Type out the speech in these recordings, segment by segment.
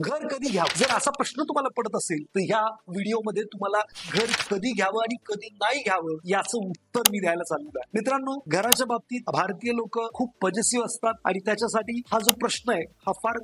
घर कधी घ्यावं? जर असा प्रश्न तुम्हाला पडत असेल तर ह्या व्हिडिओमध्ये तुम्हाला घर कधी घ्यावं आणि कधी नाही घ्यावं याचं उत्तर मी द्यायला चाललेलं आहे मित्रांनो घराच्या बाबतीत भारतीय लोक खूप पॉझिटिव्ह असतात आणि त्याच्यासाठी हा जो प्रश्न आहे हा फार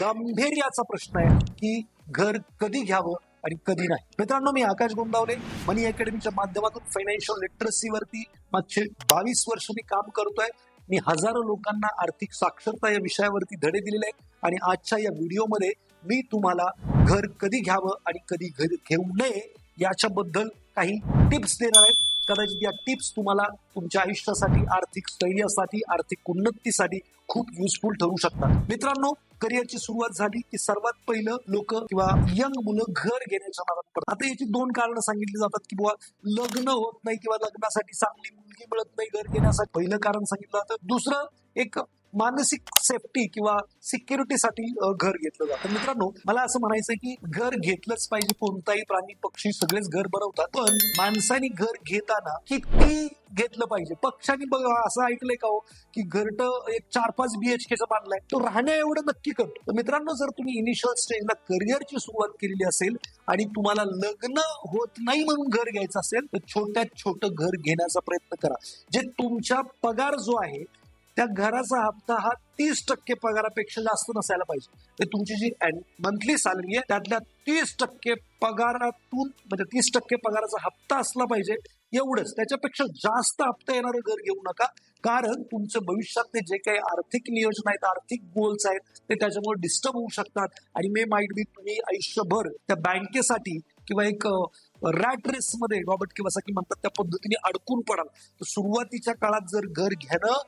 गांभीर्याचा प्रश्न आहे की घर कधी घ्यावं आणि कधी नाही. मित्रांनो मी आकाश गोंदावले. मनी अकॅडमीच्या माध्यमातून फायनान्शियल लिटरसीवरती मागचे बावीस वर्ष मी काम करतोय. मी हजारो लोकांना आर्थिक साक्षरता या विषयावरती धडे दिलेले आहेत. आणि आजच्या या व्हिडिओमध्ये मी तुम्हाला घर कधी घ्यावं आणि कधी घर घेऊ नये याच्याबद्दल काही टिप्स देणार आहेत कदाचित या टिप्स तुम्हाला तुमच्या आयुष्यासाठी आर्थिक स्थैर्यासाठी आर्थिक उन्नतीसाठी खूप युजफुल ठरू शकतात. मित्रांनो करिअरची सुरुवात झाली की सर्वात पहिलं लोक किंवा यंग मुलं घर घेण्याच्या नादात पडतात आता याची दोन कारण सांगितली जातात की बुवा लग्न होत नाही किंवा लग्नासाठी चांगली मुलगी मिळत नाही घर घेण्यासाठी. पहिलं कारण सांगितलं जातं. दुसरं एक मानसिक सेफ्टी किंवा सिक्युरिटीसाठी घर घेतलं जातं. मित्रांनो मला असं म्हणायचं की घर घेतलंच पाहिजे. कोणताही प्राणी पक्षी सगळेच घर बनवतात. पण माणसाने घर घेताना किती घेतलं पाहिजे? पक्षाने बघा असं ऐकलंय का हो की घरट एक चार पाच बीएचकेचं बांधलाय तो राहण्या एवढं नक्की करतो. तर मित्रांनो जर तुम्ही इनिशियल स्टेजला करिअरची सुरुवात केलेली असेल आणि तुम्हाला लग्न होत नाही म्हणून घर घ्यायचं असेल तर छोट्यात छोटं घर घेण्याचा प्रयत्न करा. जे तुमच्या पगार जो आहे त्या घराचा हप्ता हा तीस टक्के पगारापेक्षा जास्त नसायला पाहिजे. ते तुमची जी मंथली सॅलरी आहे त्यातल्या तीस टक्के पगारातून म्हणजे तीस टक्के पगाराचा हप्ता असला पाहिजे एवढंच. त्याच्यापेक्षा जास्त हप्ता येणारं घर घेऊ नका. कारण तुमचं भविष्यातले जे काही आर्थिक नियोजन आहेत आर्थिक गोल्स आहेत ते त्याच्यामुळे डिस्टर्ब होऊ शकतात. आणि मे माइट बी तुम्ही आयुष्यभर त्या बँकेसाठी किंवा एक रॅट रेस मध्ये रॉबर्ट किवासाकी म्हणतात त्या पद्धतीने अडकून पडाल. तर सुरुवातीच्या काळात जर घर घेणं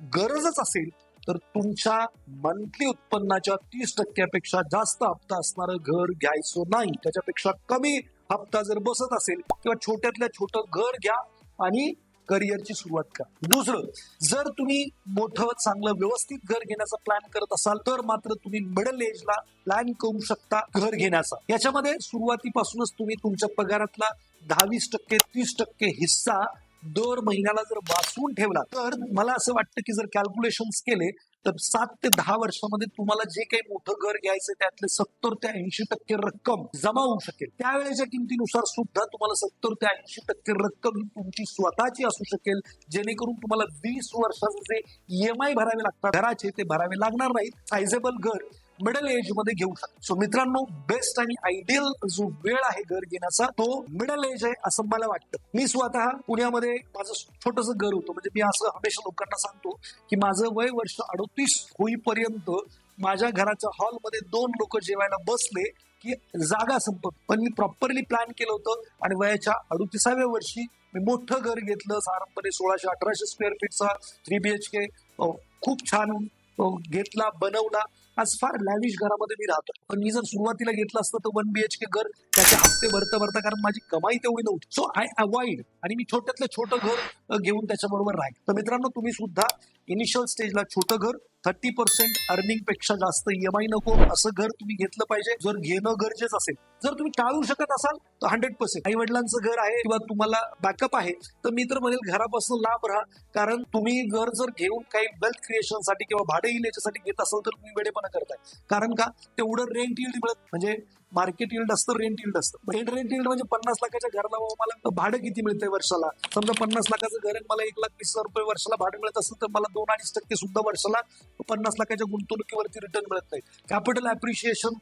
गरजच असेल तर तुमच्या मंथली उत्पन्नाच्या तीस टक्क्यापेक्षा जास्त हप्ता असणारं घर घ्यायचं नाही. त्याच्यापेक्षा कमी हप्ता जर बसत असेल किंवा छोट्यातल्या छोटं घर घ्या आणि करिअरची सुरुवात करा. दुसरं जर तुम्ही मोठं चांगलं व्यवस्थित घर घेण्याचा प्लॅन करत असाल तर मात्र तुम्ही मिडल एजला प्लॅन करू शकता घर घेण्याचा. याच्यामध्ये सुरुवातीपासूनच तुम्ही तुमच्या पगारातला दहावीस टक्के तीस टक्के हिस्सा दर महिन्याला जर वाचवून ठेवला तर मला असं वाटतं की जर कॅल्क्युलेशन केले तर सात ते दहा वर्षामध्ये तुम्हाला जे काही मोठं घर घ्यायचं त्यातले सत्तर ते ऐंशी टक्के रक्कम जमा होऊ शकेल. त्यावेळेच्या किमतीनुसार सुद्धा तुम्हाला सत्तर ते ऐंशी टक्के रक्कम ही तुमची स्वतःची असू शकेल. जेणेकरून तुम्हाला वीस वर्षाचे जे ईएमआय भरावे लागतात घराचे ते भरावे लागणार नाहीत. सायझेबल घर मिडल एजमध्ये घेऊ शकतो. सो मित्रांनो बेस्ट आणि आयडियल जो वेळ आहे घर घेण्याचा तो मिडल एज आहे असं मला वाटतं. मी स्वतः पुण्यामध्ये माझं छोटस घर होतं. म्हणजे मी असं हमेशा लोकांना सांगतो की माझं वय वर्ष अडोतीस होईपर्यंत माझ्या घराच्या हॉलमध्ये दोन लोक जेवायला बसले की जागा संपत. पण मी प्रॉपरली प्लॅन केलं होतं आणि वयाच्या अडुतीसाव्या वर्षी मी मोठं घर घेतलं. साधारणपणे सोळाशे अठराशे स्क्वेअर फीटचा थ्री बी एच के खूप छान घेतला बनवला. आज फार लॅविश घरामध्ये मी राहतो. पण मी जर सुरुवातीला घेतलं असतं तर वन बीएचके घर त्याचे हप्ते भरता भरता कारण माझी कमाई तेवढी नव्हती. सो आय अवॉइड आणि मी छोट्यातलं छोटं घर घेऊन त्याच्याबरोबर राहील. तर मित्रांनो तुम्ही सुद्धा इनिशियल स्टेजला छोटं घर थर्टी पर्सेंट अर्निंगपेक्षा जास्त ईएमआय नको असं घर तुम्ही घेतलं पाहिजे. जर घेणं गरजेचं असेल जर तुम्ही टाळू शकत असाल तर हंड्रेड पर्सेंट आई वडिलांचं घर आहे किंवा तुम्हाला बॅकअप आहे तर मी तर म्हणेल घरापासून लांब राहा. कारण तुम्ही घर जर घेऊन काही वेल्थ क्रिएशनसाठी किंवा भाडे येईल याच्यासाठी घेत असाल तर तुम्ही वेडेपणा करताय. कारण का? तेवढं रेंट येईल मिळत म्हणजे मार्केट इल्ड असतं रेंट इल्ड असतं. रेंट रेंट म्हणजे पन्नास लाखाच्या घराला मला भाडं किती मिळतंय वर्षाला? समजा पन्नास लाखाचं घर आहे मला एक लाख वीस हजार रुपये वर्षाला भाडं मिळत असेल तर मला दोन अडीच टक्के सुद्धा वर्षाला पन्नास लाखाच्या गुंतवणुकीवरती रिटर्न मिळत नाही कॅपिटल अप्रिशिएशन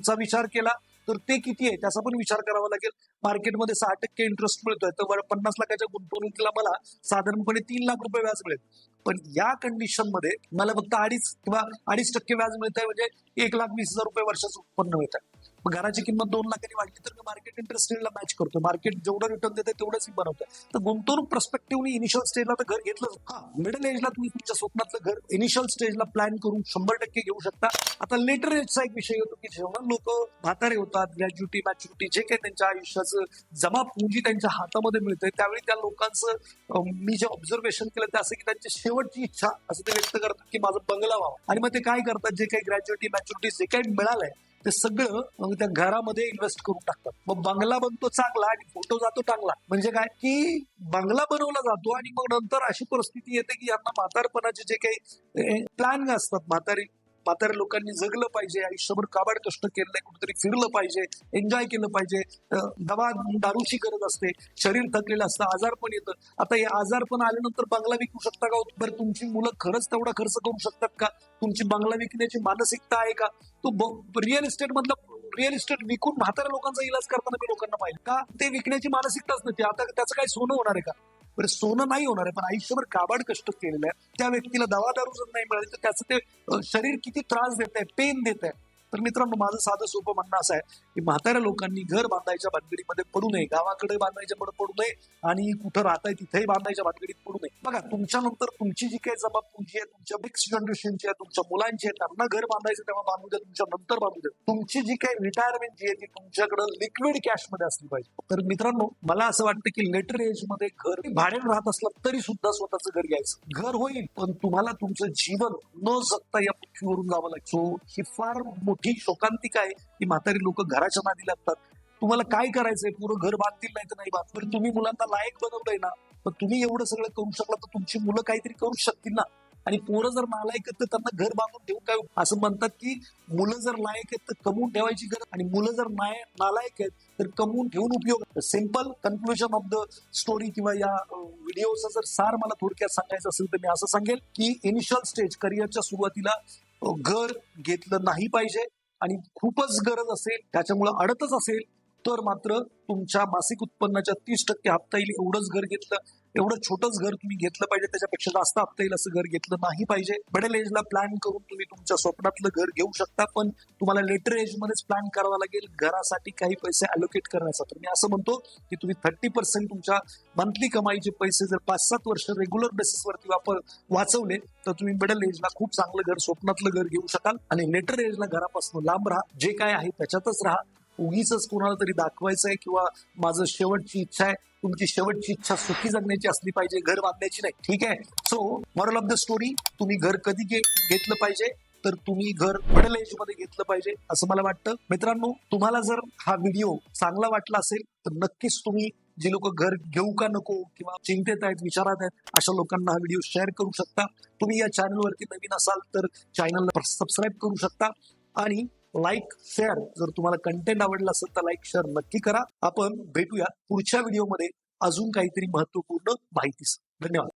चा विचार केला तर ते किती आहे? त्याचा पण विचार करावा लागेल. मार्केटमध्ये सहा टक्के इंटरेस्ट मिळतोय. तर पन्नास लाखाच्या गुंतवणुकीला मला साधारणपणे तीन लाख रुपये व्याज मिळेल. पण या कंडिशनमध्ये मला फक्त अडीच किंवा अडीच टक्के व्याज मिळत आहे म्हणजे एक लाख वीस हजार रुपये वर्षाचं उत्पन्न मिळत आहे मग घराची किंमत दोन लाखांनी वाढली तर मी मार्केट इंटरेस्ट रेटला मॅच करतो मार्केट जेवढं रिटर्न देते तेवढंच मी बनवतोय. तर गुंतवणूक प्रस्पेक्टिव्हनी इनिशियल स्टेजला तर घर घेतलं हा मिडल एजला तुम्ही तुमच्या स्वप्नातलं घर इनिशियल स्टेजला प्लॅन करून शंभर टक्के घेऊ शकता. आता लेटर एजचा एक विषय येतो की जेव्हा लोक म्हातारे होतात ग्रॅज्युटी मॅच्युरिटी जे काही त्यांच्या आयुष्याचं जमा पूंजी त्यांच्या हातामध्ये मिळते त्यावेळी त्या लोकांचं मी जे ऑब्झर्वेशन केलं ते असं की त्यांची शेवटची इच्छा असं ते व्यक्त करतात की माझं बंगला व्हावा. आणि मग ते काय करतात? जे काही ग्रॅज्युटी मॅच्युरिटी जे काही मिळालंय ते सगळं त्या घरामध्ये इन्व्हेस्ट करून टाकतात. मग बंगला बनतो चांगला आणि फोटो जातो चांगला. म्हणजे काय? की बंगला बनवला जातो आणि मग नंतर अशी परिस्थिती येते की यांना म्हातारपणाचे जे काही प्लॅन असतात म्हातारी म्हाताऱ्या लोकांनी जगलं पाहिजे आयुष्यभर काबाड कष्ट केलंय कुठेतरी फिरलं पाहिजे एन्जॉय केलं पाहिजे. दवा दारूची गरज असते शरीर थकलेलं असतं आजार पण येतं आता हे आजार पण आल्यानंतर बंगला विकू शकता का हो? बरं तुमची मुलं खरंच तेवढा खर्च करू शकतात का? तुमची बंगला विकण्याची मानसिकता आहे का? तो रिअल इस्टेट मधलं रिअल इस्टेट विकून म्हाताऱ्या लोकांचा इलाज करताना मी लोकांना पाहिजे का? ते विकण्याची मानसिकताच नव्हती. आता त्याचं काही सोनं होणार आहे का? बरं सोनं नाही होणार आहे पण आयुष्यभर काबाड कष्ट केलेलं आहे. त्या व्यक्तीला दवा दारू जर नाही मिळाली तर त्याचं ते शरीर किती त्रास देत आहे पेन देत आहे तर मित्रांनो माझं साधं सोपं म्हणणं असं आहे की म्हाताऱ्या लोकांनी घर बांधायच्या भानगडीमध्ये पडू नये गावाकडे बांधायच्या पडत पडू नये आणि कुठं राहताय तिथेही बांधायच्या भानगडीत पडू नये. बघा तुमच्यानंतर तुमची जी काही जबाबदारी आहे तुमच्या नेक्स्ट जनरेशनची आहे तुमच्या मुलांची आहे त्यांना घर बांधायचं तेव्हा बांधू द्या तुमच्या नंतर बांधू द्या. तुमची जी काही रिटायरमेंट जी आहे ती तुमच्याकडे लिक्विड कॅशमध्ये असली पाहिजे. तर मित्रांनो मला असं वाटतं की लेटर एजमध्ये घर भाड्याने राहत असलं तरी सुद्धा स्वतःचं घर घ्यायचं. घर होईल पण तुम्हाला तुमचं जीवन न जगता या पृथ्वीवरून जावं लागतो सो ही फार मोठी शोकांतिका आहे की म्हातारी लोक घराच्या नादी लागतात. तुम्हाला काय करायचंय? पुरं घर बांधतील नाही तर नाही बांधतील तुम्ही मुलांना लायक बनवलंय ना पण तुम्ही एवढं सगळं करू शकला तर तुमची मुलं काहीतरी करू शकतील ना. आणि पोरं जर नालायक आहेत तर त्यांना घर बांधून ठेवून काय? असं म्हणतात की मुलं जर लायक आहेत तर कमवून ठेवायची गरज आणि मुलं जर नाय नालायक आहेत तर कमवून ठेवून उपयोग. Simple conclusion of the story किंवा या व्हिडिओचा जर सार मला थोडक्यात सांगायचं असेल तर मी असं सांगेल की इनिशियल स्टेज करिअरच्या सुरुवातीला घर घेतलं नाही पाहिजे आणि खूपच गरज असेल त्याच्यामुळे अडतच असेल तर मात्र तुमच्या मासिक उत्पन्नाच्या तीस टक्के हप्ता येईल एवढंच घर घेतलं एवढं छोटंच घर तुम्ही घेतलं पाहिजे त्याच्यापेक्षा जास्त हप्ता येईल असं घर घेतलं नाही पाहिजे. मिडल एजला प्लॅन करून तुम्ही तुमच्या स्वप्नातलं घर घेऊ शकता पण तुम्हाला लेटर एज मध्येच प्लॅन करावा लागेल घरासाठी काही पैसे अलोकेट करण्यासाठी मी असं म्हणतो की तुम्ही थर्टी पर्सेंट तुमच्या मंथली कमाईचे पैसे जर पाच सात वर्ष रेग्युलर बेसिसवरती वापर वाचवले तर तुम्ही मिडल एजला खूप चांगलं घर स्वप्नातलं घर घेऊ शकाल. आणि लेटर एजला घरापासून लांब राहा जे काय आहे त्याच्यातच राहा. उगीच कोणाला तरी दाखवायचं आहे किंवा माझं शेवटची इच्छा आहे तुमची शेवटची इच्छा सुखी जगण्याची असली पाहिजे घर बांधण्याची नाही. ठीक आहे? So moral of the story तुम्ही घर कधी घे- घेतलं पाहिजे तर तुम्ही घर मिडल एजमध्ये घेतलं पाहिजे असं मला वाटतं. मित्रांनो तुम्हाला जर हा व्हिडिओ चांगला वाटला असेल तर नक्कीच तुम्ही जे लोक घर घेऊ का नको किंवा चिंतेत आहेत विचारात आहेत अशा लोकांना हा व्हिडिओ शेअर करू शकता. तुम्ही या चॅनलवरती नवीन असाल तर चॅनलला सबस्क्राईब करू शकता. आणि लाईक शेअर जर तुम्हाला कंटेंट आवडला असेल तर लाईक शेअर नक्की करा. आपण भेटूया पुढच्या व्हिडिओमध्ये अजून काहीतरी महत्त्वपूर्ण माहितीस. धन्यवाद.